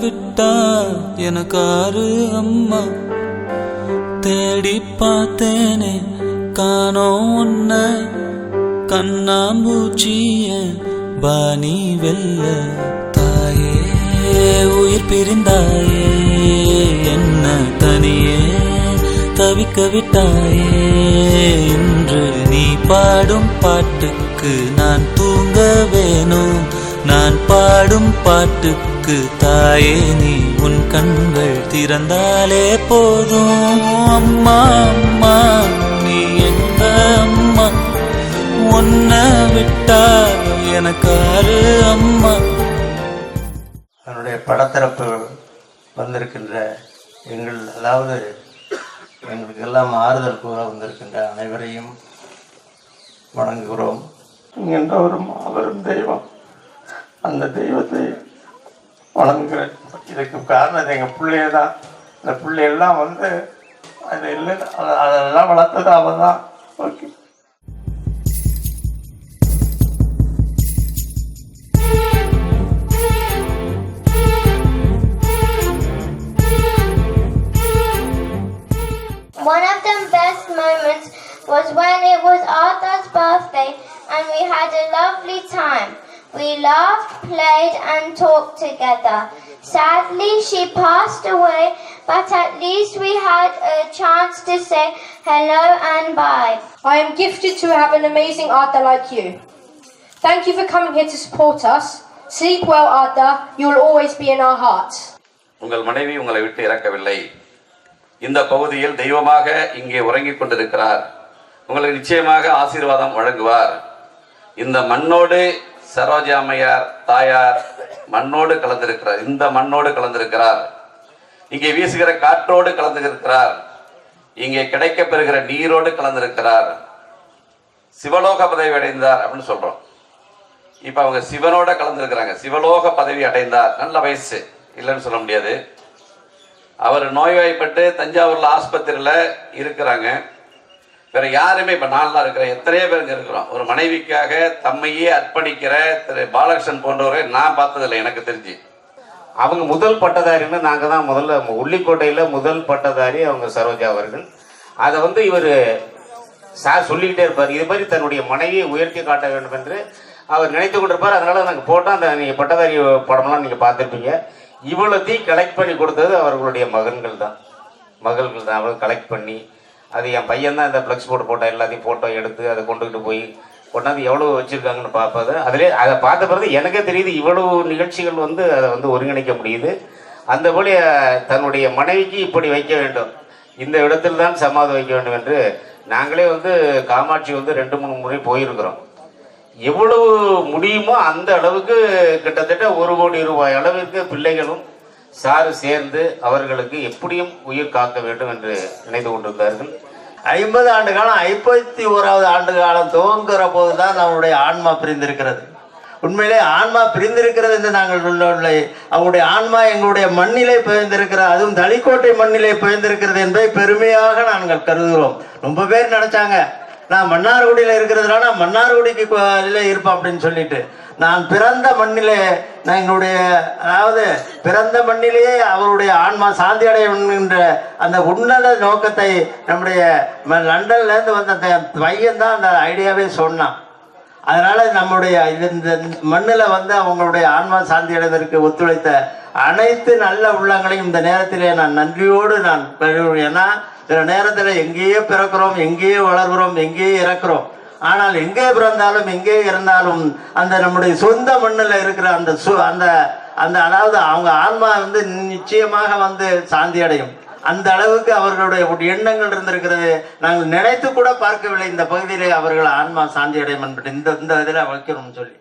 உன்னை எனக்காரு அம்மா. தேடி பார்த்தேனே காணோம் உன்ன. கண்ணாம்பூச்சிய பாணி வெல்ல. தாயே உயிர் பிரிந்தாயே என்ன தனியே தவிக்க விட்டாயே. இன்று நீ பாடும் பாட்டுக்கு நான் தூங்க வேணும். நான் பாடும் பாட்டுக்கு தாயே நீ உன் கண்கள் திறந்தாலே போதும். அம்மா அம்மா நீ எந்த அம்மா? உன்னை விட்டா எனக்காரு அம்மா. என்னுடைய படத்தரப்பு வந்திருக்கின்ற எங்கள் அதாவது எங்களுக்கு எல்லாம் ஆறுதல் கூற வந்திருக்கின்ற அனைவரையும் வணங்குகிறோம். என்ற ஒரு மாபெரும் தெய்வம். அந்த தெய்வத்தை வணங்குகிறேன் இதுக்கு காரணம் எங்கள் பிள்ளைய தான் இந்த பிள்ளையெல்லாம் வந்து அது இல்லை அது- அதெல்லாம் வளர்த்தது அவன் தான் okay One of the best moments was when it was Arthur's birthday and we had a lovely time. We laughed, played, and talked together. Sadly, she passed away, but at least we had a chance to say hello and bye. I am gifted to have an amazing Arthur like you. Thank you for coming here to support us. Sleep well, Arthur. You will always be in our hearts. உங்கள் மனைவி உங்களை விட்டு இறக்கவில்லை இந்த பகுதியில் தெய்வமாக இங்கே உறங்கிக் கொண்டிருக்கிறார் உங்களுக்கு நிச்சயமாக ஆசீர்வாதம் வழங்குவார் இந்த மண்ணோடு சரோஜா அம்மையார் தாயார் மண்ணோடு கலந்திருக்கிறார். இந்த மண்ணோடு கலந்திருக்கிறார். இங்கே வீசுகிற காற்றோடு கலந்திருக்கிறார். இங்கே கிடைக்கப்பெறுகிற நீரோடு கலந்திருக்கிறார். சிவலோக பதவி அடைந்தார் அப்படின்னு சொல்றோம். இப்ப அவங்க சிவனோட கலந்துருக்கிறாங்க. சிவலோக பதவி அடைந்தார். நல்ல வயசு. இல்லைன்னு சொல்ல முடியாது. அவர் நோய்வாய்ப்பட்டு தஞ்சாவூர்ல ஆஸ்பத்திரியில இருக்கிறாங்க. வேற யாருமே இப்ப நான்லாம் இருக்கிற எத்தனையோ பேர் இருக்கிறோம். ஒரு மனைவிக்காக தம்மையே அர்ப்பணிக்கிற திரு பாலகிருஷ்ணன் போன்றவரை நான் பார்த்ததில்லை எனக்கு தெரிஞ்சு. அவங்க முதல் பட்டதாரின்னு நாங்கள் தான் முதல்ல உள்ளிக்கோட்டையில் முதல் பட்டதாரி அவங்க சரோஜா அவர்கள். அதை வந்து இவர் சார் சொல்லிக்கிட்டே இருப்பார். இது மாதிரி தன்னுடைய மனைவியை உயர்த்தி காட்ட வேண்டும் என்று அவர் நினைத்து கொண்டிருப்பார். அதனால நாங்கள் போட்டோம். அந்த நீங்கள் பட்டதாரி படமெல்லாம் நீங்கள் பார்த்துருப்பீங்க. இவ்வளோத்தையும் கலெக்ட் பண்ணி கொடுத்தது அவர்களுடைய மகன்கள் தான். மகள்கள் தான். அவர்கள் கலெக்ட் பண்ணி அது என் பையன் தான் இந்த ஃப்ளெக்ஸ் போர்டு போட்டோ எல்லாத்தையும் ஃபோட்டோ எடுத்து அதை கொண்டுகிட்டு போய் கொண்டாந்து எவ்வளோ வச்சுருக்காங்கன்னு பார்ப்பது. அதிலே அதை பார்த்த பிறகு எனக்கே தெரியுது இவ்வளவு நிகழ்ச்சிகள் வந்து அதை வந்து ஒருங்கிணைக்க முடியுது. அந்த போல தன்னுடைய மனைவிக்கு இப்படி வைக்க வேண்டும். இந்த இடத்தில் தான் சமாதி வைக்க வேண்டும் என்று நாங்களே வந்து காமாட்சி வந்து ரெண்டு மூணு முறை போயிருக்கிறோம். எவ்வளவு முடியுமோ அந்த அளவுக்கு கிட்டத்தட்ட ஒரு கோடி ரூபாய் அளவிற்கு பிள்ளைகளும் சாரு சேர்ந்து அவர்களுக்கு எப்படியும் உயிர் காக்க வேண்டும் என்று நினைத்து கொண்டிருந்தார்கள். ஐம்பது ஆண்டு காலம் ஐம்பத்தி ஓராவது ஆண்டு காலம் துவங்குற போது தான் நம்முடைய ஆன்மா பிரிந்திருக்கிறது. உண்மையிலே ஆன்மா பிரிந்திருக்கிறது என்று நாங்கள் சொல்லவில்லை. அவருடைய ஆன்மா எங்களுடைய மண்ணிலே பிறந்திருக்கிறது அதுவும் தளிக்கோட்டை மண்ணிலே பிறந்திருக்கிறது என்பதை பெருமையாக நாங்கள் கருதுகிறோம். ரொம்ப பேர் நினைச்சாங்க. நான் மன்னார்குடியில் இருக்கிறதுனால நான் மன்னார்குடிக்கு கோயிலே இருப்பேன் அப்படின்னு சொல்லிட்டு. நான் பிறந்த மண்ணிலே நான் எங்களுடைய அதாவது பிறந்த மண்ணிலேயே அவருடைய ஆன்மா சாந்தி அடைய என்கின்ற அந்த உன்னத நோக்கத்தை நம்முடைய லண்டன்லேருந்து லண்டன்ல இருந்து வந்த அந்த பையன் தான் அந்த ஐடியாவே சொன்னான். அதனால நம்முடைய இந்த மண்ணில் வந்து அவங்களுடைய ஆன்மா சாந்தி அடைவதற்கு ஒத்துழைத்த அனைத்து நல்ல உள்ளங்களையும் இந்த நேரத்திலே நான் நன்றியோடு நான் பெறுகிறேன். ஏன்னா சில நேரத்தில் எங்கேயோ பிறக்கிறோம் எங்கேயோ வளர்கிறோம் எங்கேயோ இறக்குறோம் ஆனால் எங்கே பிறந்தாலும் எங்கே இருந்தாலும் அந்த நம்முடைய சொந்த மண்ணில் இருக்கிற அந்த சு அந்த அந்த அதாவது அவங்க ஆன்மா வந்து நிச்சயமாக வந்து சாந்தி அடையும் அந்த அளவுக்கு அவர்களுடைய எண்ணங்கள் இருந்திருக்கிறது. நாங்கள் நினைத்து கூட பார்க்கவில்லை இந்த பகுதியிலே அவர்கள் ஆன்மா சாந்தி அடையும் என்பது. இந்த இந்த இதில் வைக்கணும்னு சொல்லி.